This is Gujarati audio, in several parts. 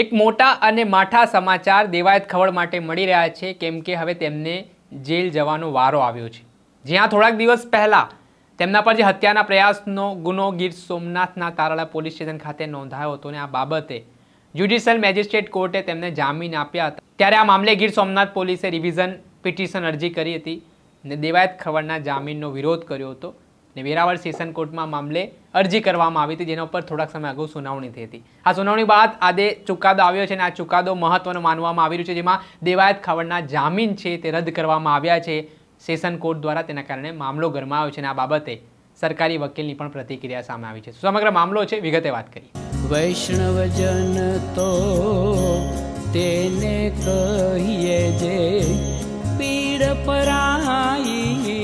એક મોટા અને માઠા સમાચાર દેવાયત ખવડ માટે મળી રહ્યા છે, કેમ કે હવે તેમને જેલ જવાનો વારો આવ્યો છે. જ્યાં થોડાક દિવસ પહેલાં તેમના પર જે હત્યાના પ્રયાસનો ગુનો ગીર સોમનાથના તારાળા પોલીસ સ્ટેશન ખાતે નોંધાયો હતો અને આ બાબતે જ્યુડિશિયલ મેજિસ્ટ્રેટ કોર્ટે તેમને જામીન આપ્યા હતા. ત્યારે આ મામલે ગીર સોમનાથ પોલીસે રિવિઝન પિટિશન અરજી કરી હતી અને દેવાયત ખવડના જામીનનો વિરોધ કર્યો હતો. ને વેરાવળ સેશન કોર્ટમાં મામલે અરજી કરવામાં આવી હતી, જેના ઉપર થોડાક સમય અગાઉ સુનાવણી થઈ હતી. આ સુનાવણી બાદ આજે ચુકાદો આવ્યો છે અને આ ચુકાદો મહત્વનો માનવામાં આવી રહ્યો છે, જેમાં દેવાયત ખાવડના જામીન છે તે રદ કરવામાં આવ્યા છે. સેશન કોર્ટ દ્વારા તેના કારણે મામલો ગરમાયો છે અને આ બાબતે સરકારી વકીલની પણ પ્રતિક્રિયા સામે આવી છે. સમગ્ર મામલો છે, વિગતે વાત કરી વૈષ્ણવજન તો તેને કહીએ જે પીડ પરાઈ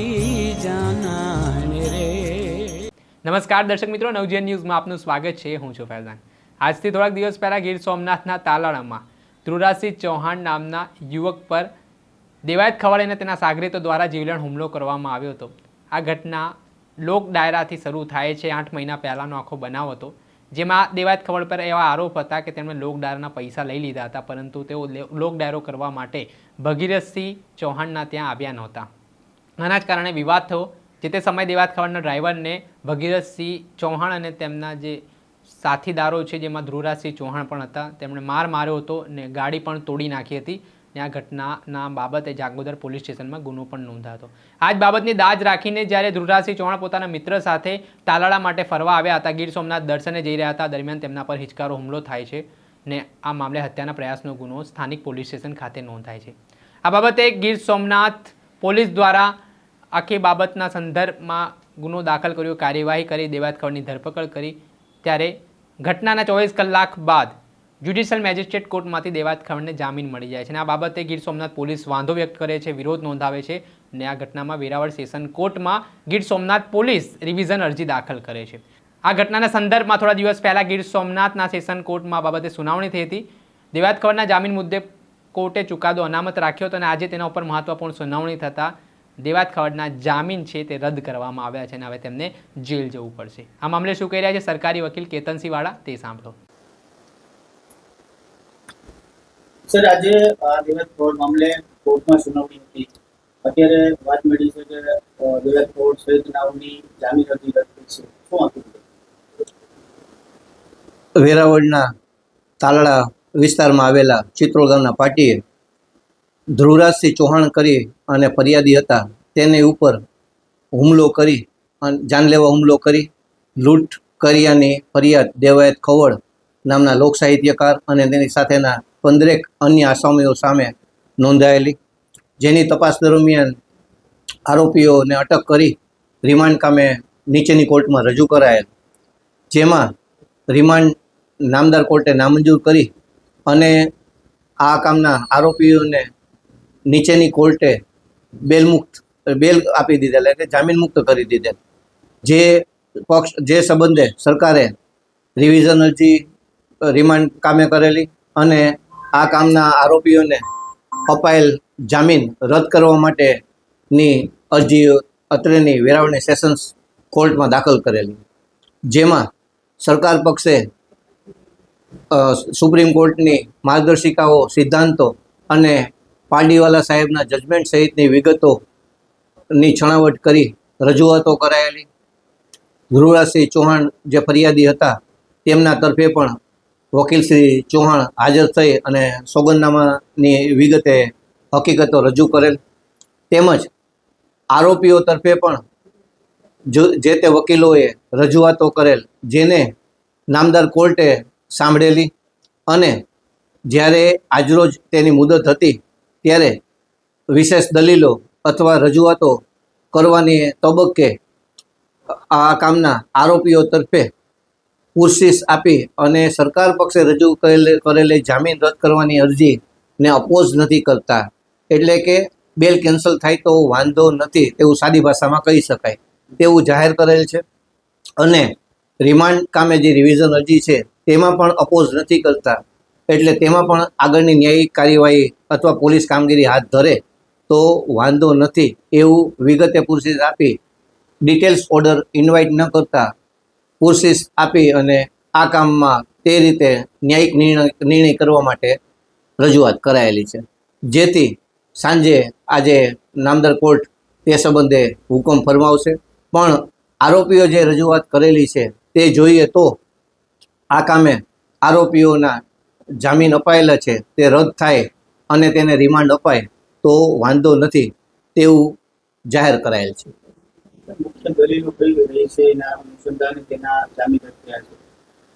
નમસ્કાર દર્શક મિત્રો, નવજીવન ન્યૂઝમાં આપનું સ્વાગત છે. હું છું ફૈઝાન. આજથી થોડાક દિવસ પહેલાં ગીર સોમનાથના તાલાળામાં ધ્રુરાસિંહ ચૌહાણ નામના યુવક પર દેવાયત ખવડાઈને તેના સાગરીતો દ્વારા જીવલેણ હુમલો કરવામાં આવ્યો હતો. આ ઘટના લોક ડાયરાથી શરૂ થાય છે. આઠ મહિના પહેલાંનો આખો બનાવ હતો. જેમાં દેવાયત ખવડ પર એવા આરોપ હતા કે તેમણે લોક ડાયરાના પૈસા લઈ લીધા હતા, પરંતુ તેઓ લોક ડાયરો કરવા માટે ભગીરથસિંહ ચૌહાણના ત્યાં આવ્યા નહોતા. આના જ કારણે વિવાદ થયો. જે તે સમયે દેવાત ખવડના ડ્રાઈવરને ભગીરથસિંહ ચૌહાણ અને તેમના જે સાથીદારો છે, જેમાં ધ્રુવરાજસિંહ ચૌહાણ પણ હતા, તેમણે માર માર્યો હતો ને ગાડી પણ તોડી નાખી હતી ને આ ઘટનાના બાબતે જાગોદર પોલીસ સ્ટેશનમાં ગુનો પણ નોંધાયો આ જ બાબતની દાજ રાખીને જ્યારે ધ્રુવરાજસિંહ ચૌહાણ પોતાના મિત્ર સાથે તાલાળા માટે ફરવા આવ્યા હતા, ગીર સોમનાથ દર્શને જઈ રહ્યા હતા, દરમિયાન તેમના પર હિચકારો હુમલો થાય છે ને આ મામલે હત્યાના પ્રયાસનો ગુનો સ્થાનિક પોલીસ સ્ટેશન ખાતે નોંધાય છે. આ બાબતે ગીર સોમનાથ પોલીસ દ્વારા આખી બાબતના સંદર્ભમાં ગુનો દાખલ કર્યો, કાર્યવાહી કરી દેવાત ખવડની ધરપકડ કરી. ત્યારે ઘટનાના ચોવીસ કલાક બાદ જ્યુડિશિયલ મેજિસ્ટ્રેટ કોર્ટમાંથી દેવાત જામીન મળી જાય છે અને આ બાબતે ગીર સોમનાથ પોલીસ વાંધો વ્યક્ત કરે છે, વિરોધ નોંધાવે છે અને આ ઘટનામાં વેરાવળ સેશન કોર્ટમાં ગીર સોમનાથ પોલીસ રિવિઝન અરજી દાખલ કરે છે. આ ઘટનાના સંદર્ભમાં થોડા દિવસ પહેલાં ગીર સોમનાથના સેશન કોર્ટમાં બાબતે સુનાવણી થઈ હતી. દેવાત ખવડના જામીન મુદ્દે કોર્ટે ચુકાદો અનામત રાખ્યો હતો અને આજે તેના ઉપર મહત્વપૂર્ણ સુનાવણી થતાં દેવાત ખવડના જામીન છે તે રદ કરવામાં આવ્યા છે અને હવે તેમને જેલ જવું પડશે. આ મામલે શું કહી રહ્યા છે સરકારી વકીલ કેતનસિંહ વાળા તે સાંભળો. સર આજે આ દેવત ફ્રોડ મામલે કોર્ટમાં સુનાવણી હતી. અત્યારે વાત મળી છે કે દેવત ફ્રોડ સહિત નામની જામીન અરજી રદ થઈ છે. શું હતું વેરાવળના તાલાળા વિસ્તારમાં આવેલા ચિત્રોલ ગામના પાટીએ ધ્રુવરાજસિંહ ચૌહાણ કરી અને ફરિયાદી હતા, તેની ઉપર હુમલો કરી અને જાનલેવા હુમલો કરી, લૂંટ કર્યાની ફરિયાદ દેવાયત ખવડ નામના લોક સાહિત્યકાર અને તેની સાથેના પંદરેક અન્ય આસામીઓ સામે નોંધાયેલી, જેની તપાસ દરમિયાન આરોપીઓને અટક કરી રિમાન્ડ કામે નીચેની કોર્ટમાં રજૂ કરાયેલ. જેમાં રિમાન્ડ નામદાર કોર્ટે નામંજૂર કરી અને આ કામના આરોપીઓને નીચેની કોર્ટે બેલમુક્ત, બેલ આપી દીધેલ એટલે જામીન મુક્ત કરી દીધેલ. જે પક્ષ, જે સંબંધે સરકારે રિવિઝન અરજી રિમાન્ડ કામે કરેલી અને આ કામના આરોપીઓને અપાયેલ જામીન રદ કરવા માટેની અરજી અત્રેની વેરાવળની સેશન્સ કોર્ટમાં દાખલ કરેલી. જેમાં સરકાર પક્ષે સુપ્રીમ કોર્ટની માર્ગદર્શિકાઓ, સિદ્ધાંતો અને પાંડીવાલા સાહેબના જજમેન્ટ સહિતની વિગતોની છણાવટ કરી, રજૂઆતો કરાયેલી. ધ્રુવરાજસિંહ ચૌહાણ જે ફરિયાદી હતા, તેમના તરફે પણ વકીલ શ્રી ચૌહાણ હાજર થઈ અને સોગંદનામાની વિગતે હકીકતો રજૂ કરેલ. તેમજ આરોપીઓ તરફે પણ જે તે વકીલોએ રજૂઆતો કરેલ, જેને નામદાર કોર્ટે સાંભળેલી અને જ્યારે આજરોજ તેની મુદત હતી ત્યારે વિશેષ દલીલો અથવા રજૂઆતો કરવાની તબક્કે આ કામના આરોપીઓ તરફે પુરશીસ આપી અને સરકાર પક્ષે રજૂ કરેલ, કરેલી જામીન રદ કરવાની અરજીને અપોઝ નથી કરતા. એટલે કે બેલ કેન્સલ થાય તો વાંધો નથી તેવું સાદી ભાષામાં કહી શકાય. તેવું જાહેર કરેલ છે અને રિમાન્ડ કામે જે રિવિઝન અરજી છે તેમાં પણ અપોઝ નથી કરતા. એટલે તેમાં પણ આગળની ન્યાયિક કાર્યવાહી અથવા પોલીસ કામગીરી હાથ ધરે, તો વાંધો નથી. એવું વિગતે પુરશીસ આપી, ડિટેલ્સ ઓર્ડર ઇન્વાઇટ ન કરતા પુરશીસ આપી અને આ કામમાં તે રીતે ન્યાયિક નિર્ણય નિર્ણય કરવા માટે રજૂઆત કરાયેલી છે. જેથી સાંજે આજે નામદર કોર્ટ તે સંબંધે હુકમ ફરમાવશે. પણ આરોપીઓ જે રજૂઆત કરેલી છે તે જોઈએ તો આ કામે આરોપીઓના જામીન અપાયેલા છે તે રદ થાય અને તેને રિમાન્ડ અપાય તો વાંધો નથી તેવું જાહેર કરાયેલ છે.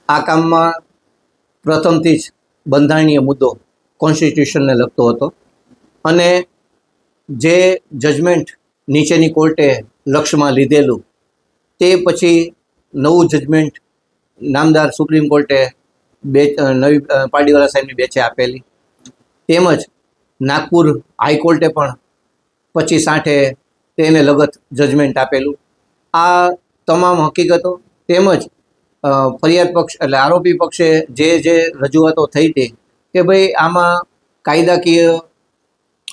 આ કામમાં પ્રથમથી જ બંધારણીય મુદ્દો કોન્સ્ટિટ્યુશનને લગતો હતો અને જે જજમેન્ટ નીચેની કોર્ટે લક્ષ્યમાં લીધેલું તે પછી નવું જજમેન્ટ નામદાર સુપ્રીમ કોર્ટે બે નવી અ, સાહેબની બેચે આપેલી. તેમજ નાગપુર હાઈકોર્ટે પણ પચીસ આઠે તેને લગત જજમેન્ટ આપેલું. આ તમામ હકીકતો તેમજ ફરિયાદ પક્ષ એટલે આરોપી પક્ષે જે જે રજૂઆતો થઈ હતી કે ભાઈ આમાં કાયદાકીય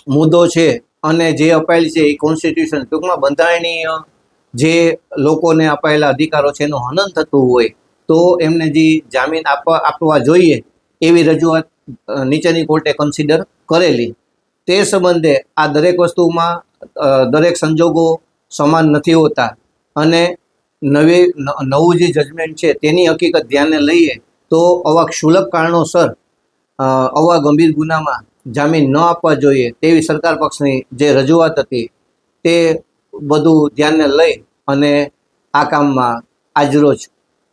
મુદ્દો છે અને જે અપાયેલ છે એ કોન્સ્ટિટ્યુશન ટૂંકમાં બંધારણીય જે લોકોને અપાયેલા અધિકારો છે એનું હનન થતું હોય તો એમને જે જામીન આપવા આપવા જોઈએ એવી રજૂઆત નીચેની કોર્ટે કન્સિડર કરેલી. તે સંબંધે આ દરેક વસ્તુમાં દરેક સંજોગો સમાન નથી હોતા. અને નવી નવું જે જજમેન્ટ છે તેની હકીકત ધ્યાને લઈએ તો આવા ક્ષુલક કારણોસર આવા ગંભીર ગુનામાં જામીન ન આપવા જોઈએ તેવી સરકાર પક્ષની જે રજૂઆત હતી તે બધું ધ્યાને લઈ અને આ કામમાં આજરોજ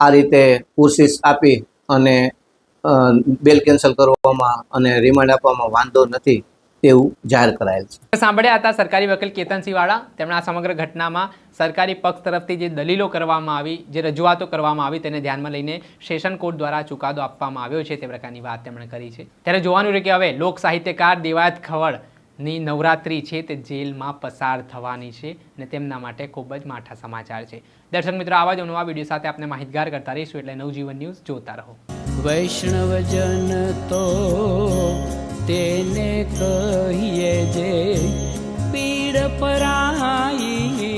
આ રીતે કોશિશ આપી અને બેલ કેન્સલ કરવામાં અને રિમાન્ડ આપવામાં વાંધો નથી તેવું જાહેર કરાયેલ છે. સાંભળ્યા હતા સરકારી વકીલ કેતનસિંહ વાળા તેમણે આ સમગ્ર ઘટનામાં સરકારી પક્ષ તરફથી જે દલીલો કરવામાં આવી, જે રજૂઆતો કરવામાં આવી તેને ધ્યાનમાં લઈને સેશન કોર્ટ દ્વારા ચુકાદો આપવામાં આવ્યો છે તે પ્રકારની વાત તેમણે કરી છે. ત્યારે જોવાનું રહે કે હવે લોક સાહિત્યકાર દેવાયત ની નવરાત્રી છે તે જેલમાં પસાર થવાની છે અને તેમના માટે ખૂબ જ માઠા સમાચાર છે. દર્શક મિત્રો, આવા જ નવા વીડિયો સાથે આપણે માહિતગાર કરતા રહીશું એટલે નવજીવન ન્યૂઝ જોતા રહો. વૈષ્ણવજન તો તેને કહીએ જે પીડ પરાઈ